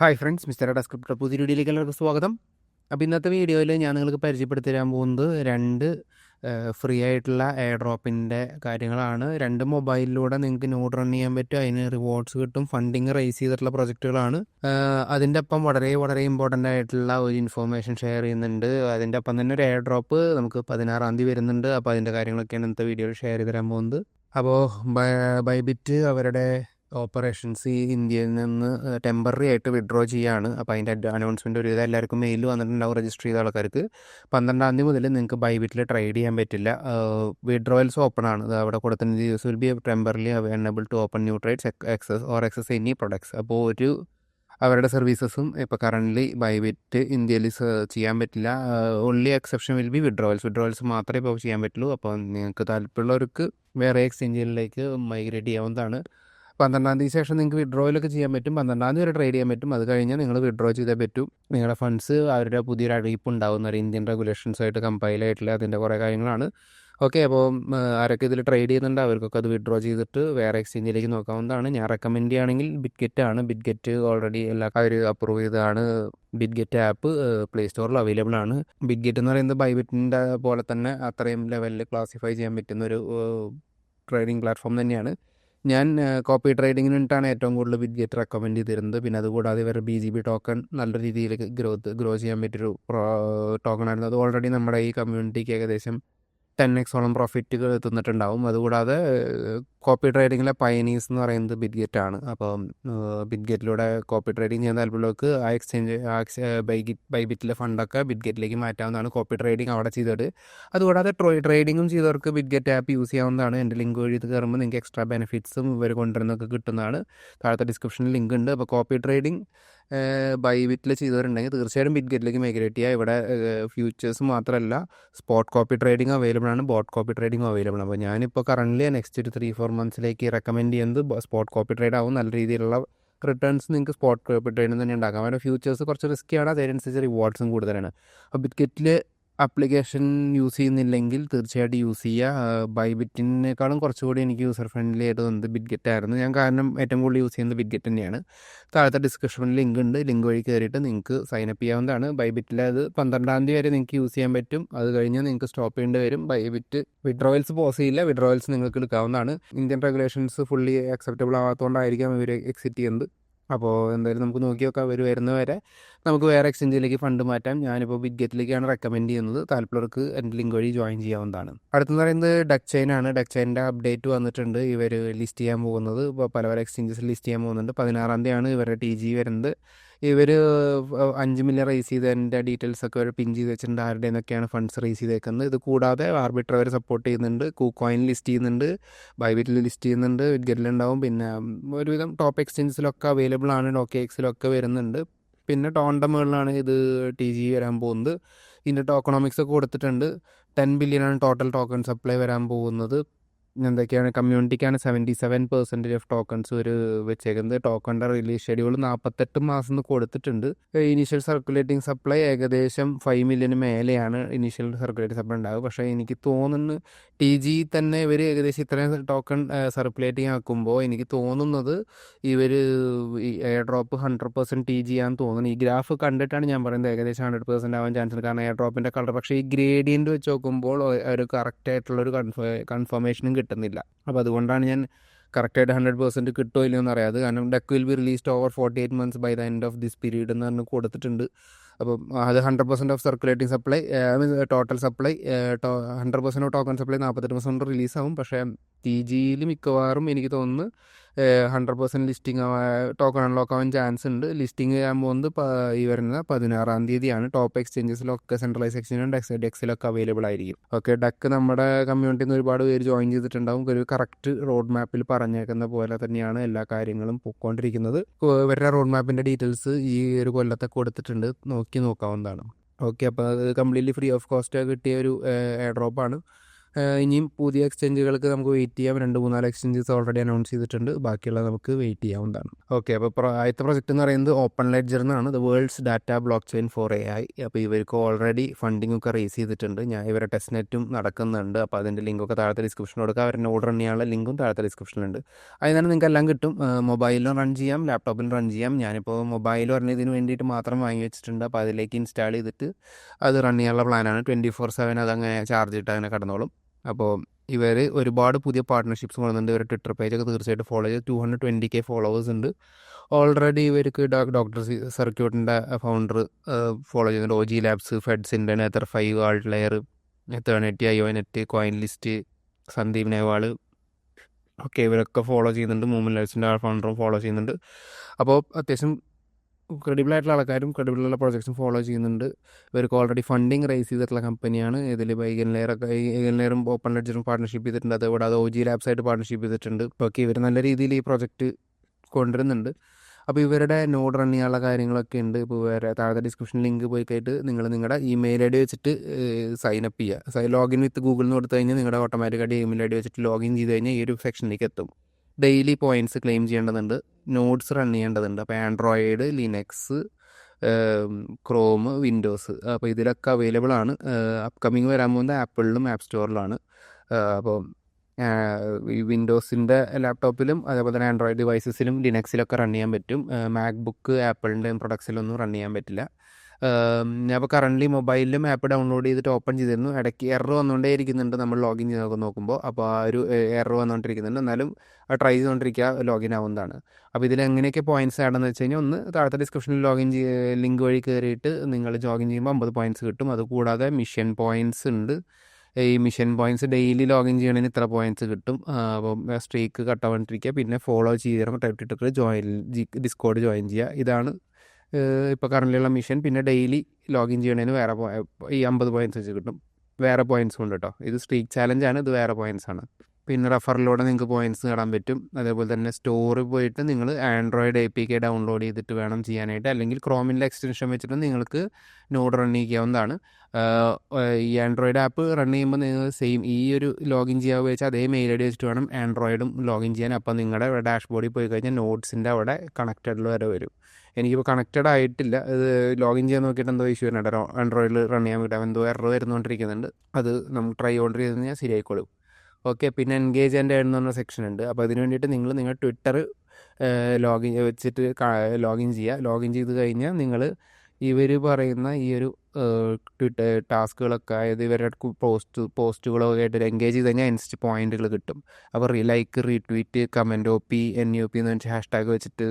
Hi friends mister ഡെസ്ക്രിപ്റ്റർ പുതിയ വീഡിയോയിലേക്ക് എല്ലാവർക്കും സ്വാഗതം. അപ്പോൾ ഇന്നത്തെ വീഡിയോയിൽ ഞാൻ നിങ്ങൾക്ക് പരിചയപ്പെടുത്തി തരാൻ പോകുന്നത് രണ്ട് ഫ്രീ ആയിട്ടുള്ള എയർ ഡ്രോപ്പിന്റെ കാര്യങ്ങളാണ്. രണ്ട് മൊബൈലിലൂടെ നിങ്ങൾക്ക് നോട്ട് റൺ ചെയ്യാൻ പറ്റും അതിന് റിവാർഡ്സ് കിട്ടും ഫണ്ടിങ് റേസ് ചെയ്തിട്ടുള്ള പ്രൊജക്റ്റുകളാണ്. അതിന്റെ ഒപ്പം വളരെ വളരെ ഇമ്പോർട്ടന്റ് ആയിട്ടുള്ള ഒരു ഇൻഫോർമേഷൻ ഷെയർ ചെയ്യുന്നുണ്ട്. അതിന്റെ ഒപ്പം തന്നെ ഒരു എയർ ഡ്രോപ്പ് നമുക്ക് പതിനാറാം തീയതി വരുന്നുണ്ട്. അപ്പോൾ അതിന്റെ കാര്യങ്ങളൊക്കെയാണ് ഇന്നത്തെ വീഡിയോയിൽ ഷെയർ ചെയ്ത് തരാൻ പോകുന്നത് അപ്പോൾ ബൈബിറ്റ് അവരുടെ ഓപ്പറേഷൻസ് ഈ ഇന്ത്യയിൽ നിന്ന് ടെമ്പററി ആയിട്ട് വിഡ്രോ ചെയ്യാണ്. അപ്പോൾ അതിന്റെ അനൗൺസ്മെന്റ് ഒരു ഇത് എല്ലാവർക്കും മെയിൽ വന്നിട്ടുണ്ടാവും രജിസ്റ്റർ ചെയ്ത ആൾക്കാർക്ക്. പന്ത്രണ്ടാം തീയതി മുതൽ നിങ്ങൾക്ക് ബൈബിറ്റിൽ ട്രേഡ് ചെയ്യാൻ പറ്റില്ല. വിഡ്രോയൽസ് ഓപ്പൺ ആണ്. അവിടെ കൊടുത്തിട്ടുണ്ട് use will be temporarily available to open new trades access or access any products അപ്പോൾ ഒരു അവരുടെ സർവീസസും ഇപ്പോൾ കറന്റ്ലി ബൈബിറ്റ് ഇന്ത്യയിൽ ചെയ്യാൻ പറ്റില്ല. Only exception will be withdrawals withdrawals മാത്രമേ ഇപ്പോൾ ചെയ്യാൻ പറ്റുള്ളൂ. അപ്പോൾ നിങ്ങൾക്ക് താല്പര്യമുള്ളവർക്ക് വേറെ എക്സ്ചേഞ്ചുകളിലേക്ക് മൈഗ്രേറ്റ് ചെയ്യാവുന്നതാണ്. പന്ത്രണ്ടാം തീയതി ശേഷം നിങ്ങൾക്ക് വിഡ്രോയിലൊക്കെ ചെയ്യാൻ പറ്റും. പന്ത്രണ്ടാം തീയതി വരെ ട്രേഡ് ചെയ്യാൻ പറ്റും. അത് കഴിഞ്ഞാൽ നിങ്ങൾ വിഡ്രോ ചെയ്തേ പറ്റും. നിങ്ങളുടെ ഫണ്ട്സ് അവരുടെ പുതിയൊരു അറിയിപ്പ് ഉണ്ടാകുന്ന ഒരു ഇന്ത്യൻ റെഗുലേഷൻസായിട്ട് കമ്പൈൽ ആയിട്ടുള്ള അതിന്റെ കുറേ കാര്യങ്ങളാണ്. ഓക്കെ അപ്പോൾ ആരൊക്കെ ഇതിൽ ട്രേഡ് ചെയ്യുന്നുണ്ട്? അവർക്കൊക്കെ അത് വിഡ്രോ ചെയ്തിട്ട് വേറെ എക്സ്ചേഞ്ചിലേക്ക് നോക്കാവുന്നതാണ്. ഞാൻ റെക്കമെൻഡ് ചെയ്യുകയാണെങ്കിൽ ബിറ്റ്ഗെറ്റ് ആണ്. ബിറ്റ്ഗെറ്റ് ഓൾറെഡി എല്ലാ അവർ അപ്രൂവ് ചെയ്തതാണ്. ബിറ്റ്ഗെറ്റ് ആപ്പ് പ്ലേ സ്റ്റോറിൽ അവൈലബിൾ ആണ്. ബിറ്റ്ഗെറ്റ് എന്ന് പറയുന്നത് ബൈബിറ്റിന്റെ പോലെ തന്നെ അത്രയും ലെവലിൽ ക്ലാസിഫൈ ചെയ്യാൻ പറ്റുന്ന ഒരു ട്രേഡിംഗ് പ്ലാറ്റ്ഫോം തന്നെയാണ്. ഞാൻ കോപ്പി ട്രേഡിങ്ങിന് വേണ്ടിയിട്ടാണ് ഏറ്റവും കൂടുതൽ ബിറ്റ്ഗെറ്റ് റെക്കമെൻഡ് ചെയ്തിരുന്നത്. പിന്നെ അതുകൂടാതെ ഇവരുടെ ബി ജി ബി ടോക്കൺ നല്ല രീതിയിൽ ഗ്രോത്ത് ഗ്രോ ചെയ്യാൻ പറ്റിയൊരു ടോക്കൺ ആയിരുന്നു. അത് ഓൾറെഡി നമ്മുടെ ഈ കമ്മ്യൂണിറ്റിക്ക് ഏകദേശം ടെൻ എക്സോളം പ്രോഫിറ്റ് തിന്നിട്ടുണ്ടാവും അതുകൂടാതെ കോപ്പി ട്രേഡിങ്ങിലെ പയനീസ് എന്ന് പറയുന്നത് ബിറ്റ്ഗെറ്റ് ആണ് അപ്പോൾ ബിറ്റ്ഗെറ്റിലൂടെ കോപ്പി ട്രേഡിംഗ് ചെയ്യുന്ന താല്പര്യമുള്ളവർക്ക് ആ എക്സ്ചേഞ്ച് ബൈഗിറ്റ് ബൈബിറ്റിലെ ഫണ്ടൊക്കെ ബിറ്റ്ഗെറ്റിലേക്ക് മാറ്റാവുന്നതാണ് കോപ്പി ട്രേഡിങ് അവിടെ ചെയ്തിട്ട് അതുകൂടാതെ ട്രേഡിങ്ങും ചെയ്തവർക്ക് ബിറ്റ്ഗെറ്റ് ആപ്പ് യൂസ് ചെയ്യാവുന്നതാണ്. എന്റെ ലിങ്ക് വഴി ഇത് കയറുമ്പോൾ നിങ്ങൾക്ക് എക്സ്ട്രാ ബെനിഫിറ്റ്സും ഇവർ കൊണ്ടുവരുന്നൊക്കെ കിട്ടുന്നതാണ്. താഴത്തെ ഡിസ്ക്രിപ്ഷനിൽ ലിങ്ക് ഉണ്ട്. അപ്പോൾ കോപ്പി ട്രേഡിംഗ് ബൈബിറ്റിൽ ചെയ്തവരുണ്ടെങ്കിൽ തീർച്ചയായും ബിറ്റ്ഗെറ്റിലേക്ക് മൈഗ്രേറ്റ് ചെയ്യുക. ഇവിടെ ഫ്യൂച്ചേഴ്സ് മാത്രമല്ല സ്പോട്ട് കോപ്പി ട്രേഡിംഗ് അവൈലബിൾ ആണ് ബോട്ട് കോപ്പി ട്രേഡിംഗ് അവൈലബിൾ ആണ്. അപ്പോൾ ഞാനിപ്പോൾ കറന്റ്ലി നെക്സ്റ്റ് ഒരു ത്രീ ഫോർ മന്ത്സിലേക്ക് റെക്കമെൻഡ് ചെയ്യുന്നത് സ്പോട്ട് കോപ്പി ട്രേഡ് ആവും. നല്ല രീതിയിലുള്ള റിട്ടേൺസ് നിങ്ങൾക്ക് സ്പോട്ട് കോപ്പി ട്രേഡിൽ തന്നെ ഉണ്ടാക്കാം. അവരുടെ ഫ്യൂച്ചേഴ്സ് കുറച്ച് റിസ്ക്കിയാണ് അതിനനുസരിച്ച് റിവാർഡ്സും കൂടുതലാണ്. അപ്പോൾ ബിറ്റ്ഗെറ്റിൽ ആപ്ലിക്കേഷൻ യൂസ് ചെയ്യുന്നില്ലെങ്കിൽ തീർച്ചയായിട്ടും യൂസ് ചെയ്യുക ബൈബിറ്റിനേക്കാളും കുറച്ചുകൂടി എനിക്ക് യൂസർ ഫ്രണ്ട്ലി ആയിട്ട് തോന്നുന്നത് ബിറ്റ്ഗെറ്റ് ആയിരുന്നു. ഞാൻ കാരണം ഏറ്റവും കൂടുതൽ യൂസ് ചെയ്യുന്നത് ബിറ്റ്ഗെറ്റ് തന്നെയാണ്. താഴത്തെ ഡിസ്ക്രിപ്ഷനിൽ ലിങ്ക് ഉണ്ട്. ലിങ്ക് വഴി കയറിയിട്ട് നിങ്ങൾക്ക് സൈൻ അപ്പ് ചെയ്യാവുന്നതാണ്. ബൈബിറ്റിൽ അത് പന്ത്രണ്ടാം തീയതി വരെ നിങ്ങൾക്ക് യൂസ് ചെയ്യാൻ പറ്റും. അത് കഴിഞ്ഞാൽ നിങ്ങൾക്ക് സ്റ്റോപ്പ് ചെയ്യേണ്ടി വരും. ബൈബിറ്റ് വിഡ്രോവൽസ് പോസ് ചെയ്യില്ല. വിഡ്രോവൽസ് നിങ്ങൾക്ക് എടുക്കാവുന്നതാണ്. ഇന്ത്യൻ റെഗുലേഷൻസ് ഫുള്ളി അക്സെപ്റ്റബിൾ ആവാത്തതുകൊണ്ടായിരിക്കാം ഇവർ എക്സിറ്റ് ചെയ്യുന്നത്. അപ്പോൾ എന്തായാലും നമുക്ക് നോക്കി നോക്കാം അവർ വരുന്നവരെ നമുക്ക് വേറെ എക്സ്ചേഞ്ചിലേക്ക് ഫണ്ട് മാറ്റാം. ഞാനിപ്പോൾ ബിഗ്ഗറ്റിലേക്കാണ് റെക്കമെൻഡ് ചെയ്യുന്നത്. താല്പര്യർക്ക് എന്റെ ലിങ്ക് വഴി ജോയിൻ ചെയ്യാവുന്നതാണ്. അടുത്തെന്ന് പറയുന്നത് ഡക് ചെയിൻ ആണ്. ഡക്ക് അപ്ഡേറ്റ് വന്നിട്ടുണ്ട്. ഇവർ ലിസ്റ്റ് ചെയ്യാൻ പോകുന്നത്. ഇപ്പോൾ പല പല എക്സ്ചേഞ്ചസ് ലിസ്റ്റ് ചെയ്യാൻ പോകുന്നുണ്ട്. പതിനാറാം തീയതിയാണ് ഇവരുടെ ടി ജി വരുന്നത്. ഇവർ അഞ്ച് മില്യൺ റേസ് ചെയ്തതിന്റെ ഡീറ്റെയിൽസ് ഒക്കെ അവർ പിൻ ചെയ്ത് വെച്ചിട്ടുണ്ട് ആരുടെ എന്നൊക്കെയാണ് ഫണ്ട്സ് റേസ് ചെയ്തേക്കുന്നത് ഇത് കൂടാതെ ആർബിറ്റർ അവർ സപ്പോർട്ട് ചെയ്യുന്നുണ്ട് കൂക്കോയിൻ ലിസ്റ്റ് ചെയ്യുന്നുണ്ട് ബൈബിറ്റിൽ ലിസ്റ്റ് ചെയ്യുന്നുണ്ട് വിഡ്ഗറ്റിലുണ്ടാവും പിന്നെ ഒരുവിധം ടോപ്പ് എക്സ്ചേഞ്ചസിലൊക്കെ അവൈലബിൾ ആണ് ഡോക്കെ എക്സിലൊക്കെ വരുന്നുണ്ട്. പിന്നെ ടോണ്ടമുകളിലാണ് ഇത് ടി ജി വരാൻ പോകുന്നത്. ഇതിന്റെ ടോക്കണോമിക്സ് ഒക്കെ കൊടുത്തിട്ടുണ്ട്. ടെൻ ബില്യൺ ആണ് ടോട്ടൽ ടോക്കൺ സപ്ലൈ വരാൻ പോകുന്നത്. എന്തൊക്കെയാണ്? കമ്മ്യൂണിറ്റിക്കാണ് seventy seven percentage of tokens ഒരു വെച്ചേക്കുന്നത്. ടോക്കണിന്റെ റിലീസ് ഷെഡ്യൂൾ നാൽപ്പത്തെട്ട് മാസം കൊടുത്തിട്ടുണ്ട്. ഇനീഷ്യൽ സർക്കുലേറ്റിംഗ് സപ്ലൈ ഏകദേശം ഫൈവ് മില്യന് മേലെയാണ് ഇനീഷ്യൽ സർക്കുലേറ്റിംഗ് സപ്ലൈ ഉണ്ടാവുക. പക്ഷേ എനിക്ക് തോന്നുന്നു ടി ജി തന്നെ ഇവർ ഏകദേശം ഇത്രയും ടോക്കൺ സർക്കുലേറ്റിംഗ് ആക്കുമ്പോൾ എനിക്ക് തോന്നുന്നത് ഇവർ airdrop hundred percent T G ആണെന്ന് തോന്നുന്നു. ഈ ഗ്രാഫ് കണ്ടിട്ടാണ് ഞാൻ പറയുന്നത് ഏകദേശം ഹൺഡ്രഡ് പെർസെന്റ് ആവാൻ ചാൻസ് ഉണ്ട്. കാരണം എയർ ഡ്രോപ്പിന്റെ കളർ. പക്ഷേ ഈ ഗ്രേഡിയന്റ് വെച്ച് നോക്കുമ്പോൾ ഒരു കറക്റ്റ് ആയിട്ടുള്ളൊരു കൺഫേ കൺഫർമേഷനും കിട്ടുന്നില്ല. അപ്പോൾ അതുകൊണ്ടാണ് ഞാൻ കറക്റ്റായിട്ട് ഹൺഡ്രഡ് പെർസെന്റ് കിട്ടുമോ ഇല്ലയോ എന്ന് അറിയാതെ കാരണം duck will be released over forty eight months by the end of this period എന്ന് പറഞ്ഞ് കൊടുത്തിട്ടുണ്ട്. അപ്പം അത് hundred percent of circulating supply total supply hundred percent of token supply നാൽപ്പത്തെട്ട് പെർസെന്റ് റിലീസാവും പക്ഷേ ടി ജിയിൽ മിക്കവാറും എനിക്ക് തോന്നുന്നു hundred percent listing token unlock ആവാൻ ചാൻസ് ഉണ്ട്. ലിസ്റ്റിംഗ് ചെയ്യാൻ പോകുന്നത് ഈ വരുന്ന പതിനാറാം തീയതിയാണ്. ടോപ്പ് എക്സ്ചേഞ്ചസിലൊക്കെ സെൻട്രലൈസ് എക്സ്ചേഞ്ചും ഡെക്സ് ഡെക്സിലൊക്കെ അവൈലബിൾ ആയിരിക്കും. ഓക്കെ ഡക്ക് നമ്മുടെ കമ്മ്യൂണിറ്റിയിൽ നിന്ന് ഒരുപാട് പേര് ജോയിൻ ചെയ്തിട്ടുണ്ടാവും. ഒരു കറക്റ്റ് റോഡ് മാപ്പിൽ പറഞ്ഞേക്കുന്ന പോലെ തന്നെയാണ് എല്ലാ കാര്യങ്ങളും പൊയ്ക്കൊണ്ടിരിക്കുന്നത്. ഇവരുടെ റോഡ് മാപ്പിന്റെ ഡീറ്റെയിൽസ് ഈ ഒരു കൊല്ലത്തെ കൊടുത്തിട്ടുണ്ട്. നോക്കി നോക്കാവുന്നതാണ്. ഓക്കെ അപ്പോൾ അത് കംപ്ലീറ്റ്ലി ഫ്രീ ഓഫ് കോസ്റ്റ് കിട്ടിയ ഒരു എയർ ഡ്രോപ്പാണ് ഇനിയും പുതിയ എക്സ്ചേഞ്ചുകൾക്ക് നമുക്ക് വെയിറ്റ് ചെയ്യാം. രണ്ട് മൂന്നാൽ എക്സ്ചേഞ്ചസ് ഓൾറെഡി അനൗൺസ് ചെയ്തിട്ടുണ്ട്. ബാക്കിയുള്ള നമുക്ക് വെയിറ്റ് ചെയ്യാവുന്നതാണ്. ഓക്കെ അപ്പോൾ ആദ്യത്തെ പ്രൊജക്റ്റ് എന്ന് പറയുന്നത് ഓപ്പൺ ലെഡ്ജർ എന്നാണ്. The world's data blockchain for A I അപ്പോൾ ഇവർക്ക് ഓൾറെഡി ഫണ്ടിംഗ് ഒക്കെ റേസ് ചെയ്തിട്ടുണ്ട്. ഞാൻ ഇവരെ ടെസ്റ്റ് നെറ്റും നടക്കുന്നുണ്ട്. അപ്പോൾ അതിന്റെ ലിങ്കൊക്കെ താഴത്തെ ഡിസ്ക്രിപ്ഷൻ കൊടുക്കുക അവരുടെ ഓർഡർ ചെയ്യാനുള്ള ലിങ്കും താഴത്തെ ഡിസ്ക്രിപ്ഷനിലുണ്ട് അതിൽ നിന്ന് നിങ്ങൾക്ക് എല്ലാം കിട്ടും. മൊബൈലിലും റൺ ചെയ്യാം. ലാപ്ടോപ്പിലും റൺ ചെയ്യാം. ഞാനിപ്പോൾ മൊബൈൽ പറഞ്ഞതിന് വേണ്ടിയിട്ട് മാത്രം വാങ്ങി വെച്ചിട്ടുണ്ട്. അപ്പോൾ അതിലേക്ക് ഇൻസ്റ്റാൾ ചെയ്തിട്ട് അത് റൺ ചെയ്യാനുള്ള പ്ലാനാണ് ട്വന്റി ഫോർ സെവൻ അതങ്ങനെ ചാർജ് ഇട്ട് അങ്ങനെ കടന്നോളും. അപ്പോൾ ഇവർ ഒരുപാട് പുതിയ പാർട്ട്ണർഷിപ്സ് വന്നിട്ടുണ്ട്. ഇവരുടെ ട്വിറ്റർ പേജൊക്കെ തീർച്ചയായിട്ടും ഫോളോ ചെയ്ത് two hundred twenty K followers ഉണ്ട്. ഓൾറെഡി ഇവർക്ക് ഡോക്ടർ സർക്യൂട്ടിന്റെ ഫൗണ്ടർ ഫോളോ ചെയ്യുന്നുണ്ട്. O G labs ഫെഡ്സിന്റെ nether five alt layer eternity io net coin list Sandeep Nehwal ഒക്കെ ഇവരൊക്കെ ഫോളോ ചെയ്യുന്നുണ്ട്. മൂവ്മെന്റ് ലൈഫ്സിന്റെ ഫൗണ്ടറും ഫോളോ ചെയ്യുന്നുണ്ട്. അപ്പോൾ അത്യാവശ്യം ക്രെഡിബിൾ ആയിട്ടുള്ള ആൾക്കാരും ക്രെഡിബിൾ ആയിട്ടുള്ള ഫോളോ ചെയ്യുന്നുണ്ട്. ഇവർക്ക് ഓൾറെഡി ഫണ്ടിങ് റേസ് ചെയ്തിട്ടുള്ള കമ്പനിയാണ് ഇതിൽ ബൈഗൻ ലെയറൊക്കെ ഈഗൻ ലെയറും ഓപ്പൺ ലെഡ്ജറും പാർട്ണർഷിപ്പ് ചെയ്തിട്ടുണ്ട്. അതുകൂടാതെ ഒ ജി ലാബ്സ് ആയിട്ട് പാർട്ണർഷിപ്പ് ചെയ്തിട്ടുണ്ട്. ഇപ്പോൾ ഇവർ നല്ല രീതിയിൽ ഈ പ്രൊജക്റ്റ് കൊണ്ടുവരുന്നുണ്ട്. അപ്പോൾ ഇവരുടെ നോഡ് റൺ ചെയ്യാനുള്ള കാര്യങ്ങളൊക്കെ ഉണ്ട്. ഇപ്പോൾ വേറെ താഴത്തെ ഡിസ്ക്രിപ്ഷൻ ലിങ്ക് പോയി കഴിഞ്ഞിട്ട് നിങ്ങൾ നിങ്ങളുടെ ഇമെയിൽ ഐ ഡി വെച്ചിട്ട് സൈൻ അപ്പ് ചെയ്യുക ലോഗിൻ വിത്ത് ഗൂഗിൾ നിന്ന് കൊടുത്തു കഴിഞ്ഞാൽ നിങ്ങളുടെ ഓട്ടോമാറ്റിക്കായിട്ട് ഇമെയിൽ ഐ ഡി വെച്ചിട്ട് ലോഗിൻ ചെയ്ത് കഴിഞ്ഞാൽ ഈ ഒരു സെക്ഷനിലേക്ക് എത്തും. ഡെയിലി പോയിന്റ്സ് ക്ലെയിം ചെയ്യേണ്ടതുണ്ട്. നോട്ട്സ് റൺ ചെയ്യേണ്ടതുണ്ട്. അപ്പോൾ ആൻഡ്രോയിഡ് ലിനക്സ് ക്രോം വിൻഡോസ്. അപ്പോൾ ഇതിലൊക്കെ അവൈലബിൾ ആണ്. അപ്കമിങ് വരാൻ പോകുന്ന ആപ്പിളിലും ആപ്പ് സ്റ്റോറിലാണ്. അപ്പോൾ ഈ വിൻഡോസിന്റെ ലാപ്ടോപ്പിലും അതേപോലെ തന്നെ ആൻഡ്രോയിഡ് ഡിവൈസസിലും ലിനക്സിലൊക്കെ റൺ ചെയ്യാൻ പറ്റും. മാക്ബുക്ക് ആപ്പിളിന്റെയും ആപ്പിളിന്റെ പ്രൊഡക്ട്സിലൊന്നും റൺ ചെയ്യാൻ പറ്റില്ല. ഞാൻ ഇപ്പോൾ കറന്റ്ലി മൊബൈലിലും ആപ്പ് ഡൗൺലോഡ് ചെയ്തിട്ട് ഓപ്പൺ ചെയ്തിരുന്നു. ഇടയ്ക്ക് എറർ വന്നുകൊണ്ടേ ഇരിക്കുന്നുണ്ട് നമ്മൾ ലോഗിൻ ചെയ്ത് നോക്കുമ്പോൾ അപ്പോൾ ആ ഒരു എറർ വന്നുകൊണ്ടിരിക്കുന്നുണ്ട് എന്നാലും ട്രൈ ചെയ്തുകൊണ്ടിരിക്കുക ലോഗിൻ ആവുന്നതാണ്. അപ്പോൾ ഇതിൽ എങ്ങനെയൊക്കെ പോയിന്റ്സ് ആണെന്ന് വെച്ച് കഴിഞ്ഞാൽ ഒന്ന് താഴത്തെ ഡിസ്ക്രിപ്ഷനിൽ ലോഗിൻ ലിങ്ക് വഴി കയറിയിട്ട് നിങ്ങൾ ജോഗിൻ ചെയ്യുമ്പോൾ അമ്പത് പോയിന്റ്സ് കിട്ടും. അതുകൂടാതെ മിഷൻ പോയിന്റ്സ് ഉണ്ട്. ഈ മിഷൻ പോയിന്റ്സ് ഡെയിലി ലോഗിൻ ചെയ്യണതിന് ഇത്ര പോയിന്റ്സ് കിട്ടും. അപ്പം സ്ട്രീക്ക് കട്ടാവാണ്ടിരിക്കുക പിന്നെ ഫോളോ ചെയ്യണം ട്വിറ്ററിൽ ജോയിൻ ഡിസ്കോഡ് ജോയിൻ ചെയ്യുക. ഇതാണ് ഇപ്പോൾ കറണ്ടിലുള്ള മിഷൻ പിന്നെ ഡെയിലി ലോഗിൻ ചെയ്യണതിന് വേറെ ഈ അമ്പത് പോയിന്റ്സ് വെച്ച് കിട്ടും. വേറെ പോയിന്റ്സ് ഉണ്ട് കേട്ടോ ഇത് സ്ട്രീക്ക് ആണ് ഇത് വേറെ പോയിന്റ്സ് ആണ്. പിന്നെ റഫറിലൂടെ നിങ്ങൾക്ക് പോയിന്റ്സ് നേടാൻ പറ്റും. അതേപോലെ തന്നെ സ്റ്റോറിൽ പോയിട്ട് നിങ്ങൾ Android A P K download ചെയ്തിട്ട് വേണം ചെയ്യാനായിട്ട്. അല്ലെങ്കിൽ ക്രോമിന്റെ എക്സ്റ്റൻഷൻ വെച്ചിട്ട് നിങ്ങൾക്ക് നോഡ് റൺ ചെയ്യാവുന്നതാണ് ഈ ആൻഡ്രോയിഡ് ആപ്പ് റൺ ചെയ്യുമ്പോൾ നിങ്ങൾ സെയിം ഈ ഒരു ലോഗിൻ ചെയ്യാൻ വെച്ചാൽ അതേ മെയിൽ ഐ ഡി വെച്ചിട്ട് വേണം ആൻഡ്രോയിഡും ലോഗിൻ ചെയ്യാൻ. അപ്പോൾ നിങ്ങളുടെ ഡാഷ്ബോർഡിൽ പോയി കഴിഞ്ഞാൽ നോട്ട്സിന്റെ അവിടെ കണക്റ്റഡിൽ വരെ വരും. എനിക്കിപ്പോൾ കണക്റ്റഡ് ആയിട്ടില്ല. ഇത് ലോഗിൻ ചെയ്യാൻ നോക്കിയിട്ട് എന്തോ ഇഷ്യൂ വരുന്നുണ്ട്. ആൻഡ്രോയിഡിൽ റൺ ചെയ്യാൻ വേണ്ടി എന്തോ എറർ വരുന്നുകൊണ്ടിരിക്കുന്നുണ്ട് അത് നമ്മൾ ട്രൈ ഓർഡർ ചെയ്ത് കഴിഞ്ഞാൽ ശരിയായിക്കോളും. ഓക്കെ പിന്നെ എൻഗേജ് ആൻഡ് എന്ന് പറഞ്ഞ സെക്ഷൻ ഉണ്ട്. അപ്പോൾ അതിന് വേണ്ടിയിട്ട് നിങ്ങൾ നിങ്ങൾ ട്വിറ്റർ ലോഗിൻ വെച്ചിട്ട് ലോഗിൻ ചെയ്യുക ലോഗിൻ ചെയ്ത് കഴിഞ്ഞാൽ നിങ്ങൾ ഇവർ പറയുന്ന ഈ ഒരു ടാസ്കുകളൊക്കെ ആയത് ഇവരുടെ പോസ്റ്റ് പോസ്റ്റുകളൊക്കെ ആയിട്ട് എൻഗേജ് ചെയ്ത് കഴിഞ്ഞാൽ ഇൻസ്റ്റ് പോയിന്റുകൾ കിട്ടും. അപ്പോൾ like retweet comment O P N U P എന്ന് വെച്ചാൽ ഹാഷ്ടാഗ് വെച്ചിട്ട്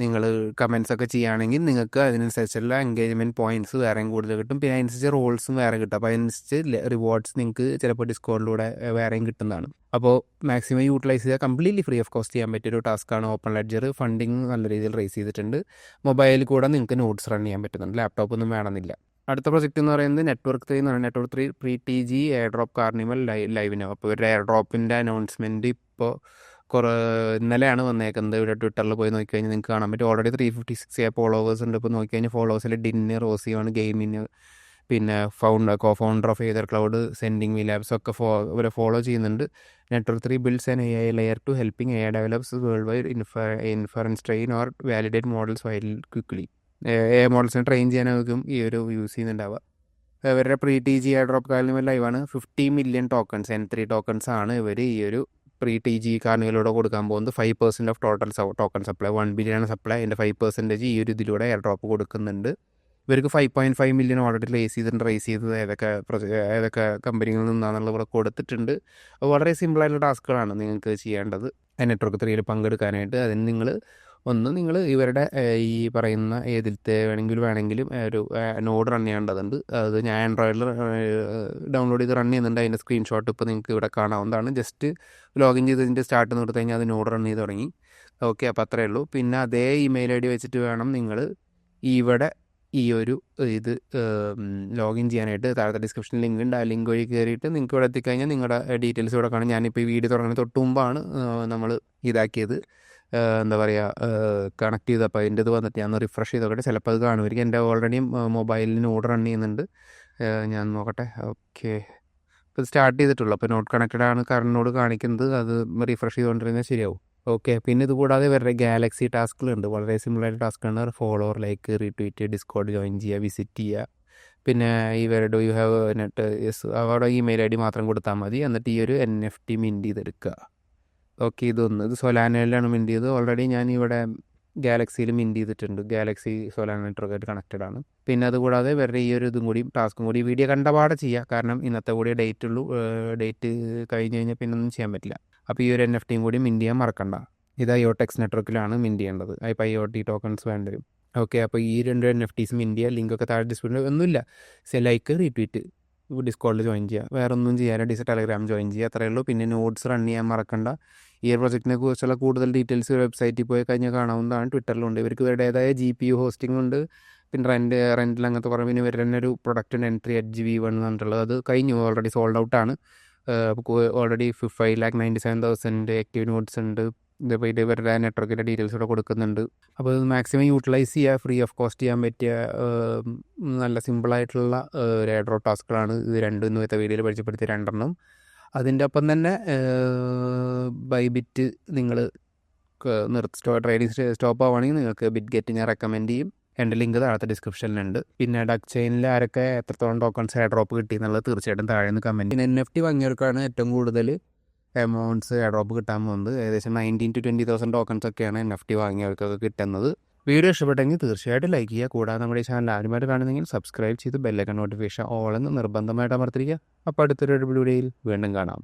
നിങ്ങൾ കമൻസ് ഒക്കെ ചെയ്യുകയാണെങ്കിൽ നിങ്ങൾക്ക് അതിനനുസരിച്ചുള്ള എൻഗേജ്മെന്റ് പോയിന്റ്സ് വേറെയും കൂടുതൽ കിട്ടും. പിന്നെ അതിനനുസരിച്ച് റോൾസും വേറെ കിട്ടും. അപ്പോൾ അതിനനുസരിച്ച് റിവാർഡ്സ് നിങ്ങൾക്ക് ചിലപ്പോൾ ഡിസ്കൗണ്ടിലൂടെ വേറെയും കിട്ടുന്നതാണ്. അപ്പോൾ മാക്സിമം യൂട്ടിലൈസ് ചെയ്താൽ കംപ്ലീറ്റ്ലി ഫ്രീ ഓഫ് കോസ്റ്റ് ചെയ്യാൻ പറ്റിയൊരു ടാസ്ക്കാണ് ഓപ്പൺ ലെഡ്ജർ. ഫണ്ടിങ് നല്ല രീതിയിൽ റേസ് ചെയ്തിട്ടുണ്ട്. മൊബൈലിൽ കൂടെ നിങ്ങൾക്ക് നോട്ട്സ് റൺ ചെയ്യാൻ പറ്റുന്നുണ്ട്. ലാപ്ടോപ്പ് ഒന്നും വേണമെന്നില്ല. അടുത്ത പ്രൊജക്റ്റ് എന്ന് പറയുന്നത് നെറ്റ്വർക്ക് ത്രീ എന്ന് പറയുന്നത് network three pre T G airdrop carnival ലൈ ലൈവിനോ അപ്പോൾ ഒരു എയർ ഡ്രോപ്പിന്റെ അനൗൺസ്മെന്റ് ഇപ്പോൾ കുറേ ഇന്നലെയാണ് വന്നേക്കുന്നത്. ഇവിടെ ട്വിറ്ററിൽ പോയി നോക്കി കഴിഞ്ഞാൽ നിങ്ങൾക്ക് കാണാൻ പറ്റും. Already three fifty six A followers ഉണ്ട്. ഇപ്പോൾ നോക്കി കഴിഞ്ഞാൽ ഫോളോവേഴ്സിൽ ഡിന്നർ റോസിയാണ് ഗെയിമിന് പിന്നെ founder co founder of ether cloud sending V labs ഒക്കെ ഫോ ഇവരെ ഫോളോ ചെയ്യുന്നുണ്ട്. Network three builds and A I layer to helping A develops worldwide ഇൻഫ inference train or validate models while quickly A മോഡൽസിനെ train ചെയ്യാനായിരിക്കും ഈ ഒരു use ചെയ്യുന്നുണ്ടാവുക. ഇവരുടെ pre T G drop carnival ലൈവാണ് fifty million tokens N three tokens ആണ് ഇവർ ഈ ഒരു pre T G കാർണിവലിലൂടെ കൊടുക്കാൻ പോകുന്നത്. Five percent of total token supply one billion ആണ് സപ്ലൈ അതിന്റെ ഫൈവ് പെർസെന്റേജ് ഈ ഒരു ഇതിലൂടെ എയർ ഡ്രോപ്പ് കൊടുക്കുന്നുണ്ട്. ഇവർക്ക് five point five million already raise ചെയ്തിട്ടുണ്ട്. റേസ് ചെയ്തത് ഏതൊക്കെ ഏതൊക്കെ കമ്പനികളിൽ നിന്നാണെന്നുള്ള ഇവിടെ കൊടുത്തിട്ടുണ്ട്. വളരെ സിമ്പിളായിട്ടുള്ള ടാസ്കുകളാണ് നിങ്ങൾക്ക് ചെയ്യേണ്ടത്. നെറ്റ്വർക്ക് ത്രീയിൽ പങ്കെടുക്കാനായിട്ട്. അതിന് നിങ്ങൾ ഒന്ന് നിങ്ങൾ ഇവരുടെ ഈ പറയുന്ന ഏതിലത്തെ വേണമെങ്കിലും വേണമെങ്കിലും ഒരു നോഡ് റൺ ചെയ്യേണ്ടതുണ്ട്. അത് ഞാൻ ആൻഡ്രോയിഡിൽ ഡൗൺലോഡ് ചെയ്ത് റൺ ചെയ്യുന്നുണ്ട്. അതിന്റെ സ്ക്രീൻഷോട്ട് ഇപ്പോൾ നിങ്ങൾക്ക് ഇവിടെ കാണാവുന്നതാണ്. ജസ്റ്റ് ലോഗിൻ ചെയ്തതിന്റെ സ്റ്റാർട്ട് നിർത്തി കഴിഞ്ഞാൽ അത് നോഡ് റൺ ചെയ്ത് തുടങ്ങി. ഓക്കെ അപ്പോൾ അത്രയേ ഉള്ളൂ. പിന്നെ അതേ ഇമെയിൽ ഐ ഡി വെച്ചിട്ട് വേണം നിങ്ങൾ ഇവിടെ ഈ ഒരു ഇത് ലോഗിൻ ചെയ്യാനായിട്ട്. താഴത്തെ ഡിസ്ക്രിപ്ഷൻ ലിങ്ക് ഉണ്ട് ആ ലിങ്ക് വഴി കയറിയിട്ട് നിങ്ങൾക്ക് ഇവിടെ എത്തിക്കഴിഞ്ഞാൽ നിങ്ങളുടെ ഡീറ്റെയിൽസ് ഇവിടെ കാണും. ഞാനിപ്പോൾ ഈ വീഡിയോ തുടങ്ങുന്ന തൊട്ട് മുമ്പാണ് നമ്മൾ ഇതാക്കിയത്. എന്താ പറയുക കണക്ട് ചെയ്തപ്പോൾ അതിന്റെ ഇത് വന്നിട്ട് ഞാൻ റിഫ്രഷ് ചെയ്ത് നോക്കട്ടെ ചിലപ്പോൾ അത് കാണുമായിരിക്കും. എന്റെ ഓൾറെഡി മൊബൈലിന് ഓർഡർ റൺ ചെയ്യുന്നുണ്ട്. ഞാൻ നോക്കട്ടെ. ഓക്കെ. ഇപ്പോൾ സ്റ്റാർട്ട് ചെയ്തിട്ടുള്ളൂ. അപ്പോൾ നോട്ട് കണക്റ്റഡ് ആണ് കറണ്ടിനോട് കാണിക്കുന്നത്. അത് റിഫ്രഷ് ചെയ്തുകൊണ്ടിരുന്നാൽ ശരിയാവും. ഓക്കെ. പിന്നെ ഇത് കൂടാതെ വേറെ ഗാലക്സി ടാസ്കുകളുണ്ട് വളരെ സിമ്പിളായിട്ട് ടാസ്ക്കാണ് follower like retweet discord join ചെയ്യുക വിസിറ്റ് ചെയ്യുക. പിന്നെ ഈ വേറെ ഇവരുടെ യു ഹാവ് നെറ്റ് യെസ് അവിടെ ഇമെയിൽ ഐ ഡി മാത്രം കൊടുത്താൽ മതി. എന്നിട്ട് ഈ ഒരു എൻ എഫ് ടി മിന്റ് ചെയ്തെടുക്കുക. ഓക്കെ ഇതൊന്ന് ഇത് സൊലാനയിലാണ് മിന്റ് ചെയ്തത് ഓൾറെഡി ഞാൻ ഇവിടെ ഗാലക്സിയിൽ മിന്റ് ചെയ്തിട്ടുണ്ട്. ഗാലക്സി സോലാർ നെറ്റ്വർക്കായിട്ട് കണക്റ്റഡ് ആണ്. പിന്നെ അതുകൂടാതെ വേറെ ഈ ഒരു ഇതും കൂടി ടാസ്കും കൂടി വീഡിയോ കണ്ടപാടെ ചെയ്യുക കാരണം ഇന്നത്തെ കൂടി ഡേറ്റ് ഉള്ളൂ. ഡേറ്റ് കഴിഞ്ഞ് കഴിഞ്ഞാൽ പിന്നെ ഒന്നും ചെയ്യാൻ പറ്റില്ല. അപ്പോൾ ഈ ഒരു എൻ എഫ് ടിയും കൂടി മിന്റ് ചെയ്യാൻ മറക്കണ്ട. ഇത് ഐഒടെക്സ് നെറ്റ്വർക്കിലാണ് മിന്റ് ചെയ്യേണ്ടത്. ഇപ്പോൾ ഐ ഒ ടി ടോക്കൺസ് വേണ്ടി വരും. ഓക്കെ അപ്പോൾ ഈ രണ്ട് എൻ എഫ് ടീസും ഇന്ത്യ ലിങ്കൊക്കെ താഴെ ഡിസ്പ്ലേ ഒന്നുമില്ല. സെ ലൈക്ക് റീട്വീറ്റ് ഡിസ്കോഡിൽ ജോയിൻ ചെയ്യുക വേറെ ഒന്നും ചെയ്യാനോ ഡിസ് ടെലഗ്രാം ജോയിൻ ചെയ്യുക അത്രയേ ഉള്ളൂ. പിന്നെ നോട്ട്സ് റൺ ചെയ്യാൻ മറക്കണ്ട. ഈ ഒരു പ്രൊജക്റ്റിനെ കുറിച്ചുള്ള കൂടുതൽ ഡീറ്റെയിൽസ് വെബ്സൈറ്റിൽ പോയി കഴിഞ്ഞാൽ കാണാവുന്നതാണ്. ട്വിറ്ററിലുണ്ട് ഇവർക്ക് ഇവരുടേതായ ജി പി യു ഹോസ്റ്റിംഗ് ഉണ്ട്. പിന്നെ റെന്റ് റെന്റിൽ അങ്ങനത്തെ പറയുമ്പോൾ പിന്നെ ഇവർ തന്നെ ഒരു product entry H G V one എന്നുള്ളത് അത് കഴിഞ്ഞു. Already sold ഔട്ടാണ് already five lakh ninety seven thousand active nodes ഉണ്ട്. ഇതിപ്പോൾ ഇത് ഇവരുടെ നെറ്റ്വർക്കിന്റെ ഡീറ്റെയിൽസ് കൂടെ കൊടുക്കുന്നുണ്ട്. അപ്പോൾ ഇത് മാക്സിമം യൂട്ടിലൈസ് ചെയ്യുക ഫ്രീ ഓഫ് കോസ്റ്റ് ചെയ്യാൻ പറ്റിയ നല്ല സിമ്പിളായിട്ടുള്ള ഒരു എയർഡ്രോപ്പ് ടാസ്കുകളാണ് ഇത് രണ്ടും ഇന്നത്തെ വീഡിയോയിൽ പരിചയപ്പെടുത്തിയ രണ്ടെണ്ണം. അതിന്റെ ഒപ്പം തന്നെ ബൈബിറ്റ് നിങ്ങൾ നിർത്തി സ്റ്റോ ട്രേഡിംഗ് സ്റ്റോപ്പ് ആവുകയാണെങ്കിൽ നിങ്ങൾക്ക് ബിറ്റ് ഗെറ്റ് ഞാൻ റെക്കമെൻഡ് ചെയ്യും. എന്റെ ലിങ്ക് താഴത്തെ ഡിസ്ക്രിപ്ഷനിലുണ്ട്. പിന്നെ ഡക് ചെയിനിൽ ആരൊക്കെ എത്രത്തോളം ടോക്കൺസ് എയർ ഡ്രോപ്പ് കിട്ടി എന്നുള്ളത് തീർച്ചയായിട്ടും താഴെ നിന്ന് കമന്റ് പിന്നെ എൻ എഫ് ടി വാങ്ങിയവർക്കാണ് ഏറ്റവും കൂടുതൽ എമൗണ്ട്സ് എയർ ഡ്രോപ്പ് കിട്ടാൻ പോകുന്നത്. ഏകദേശം nineteen to twenty thousand tokens ഒക്കെയാണ് എൻ എഫ് ടി വാങ്ങിയവർക്കൊക്കെ കിട്ടുന്നത്. വീഡിയോ ഇഷ്ടപ്പെട്ടെങ്കിൽ തീർച്ചയായിട്ടും ലൈക്ക് ചെയ്യുക. കൂടാതെ നമ്മുടെ ഈ ചാനൽ ആദ്യമായിട്ട് കാണുന്നെങ്കിൽ സബ്സ്ക്രൈബ് ചെയ്ത് ബെല്ലൈക്കൺ നോട്ടിഫിക്കേഷൻ ഓൾ എന്ന് നിർബന്ധമായിട്ട് അമർത്തിരിക്കുക. അപ്പോൾ അടുത്തൊരു വീഡിയോയിൽ വീണ്ടും കാണാം.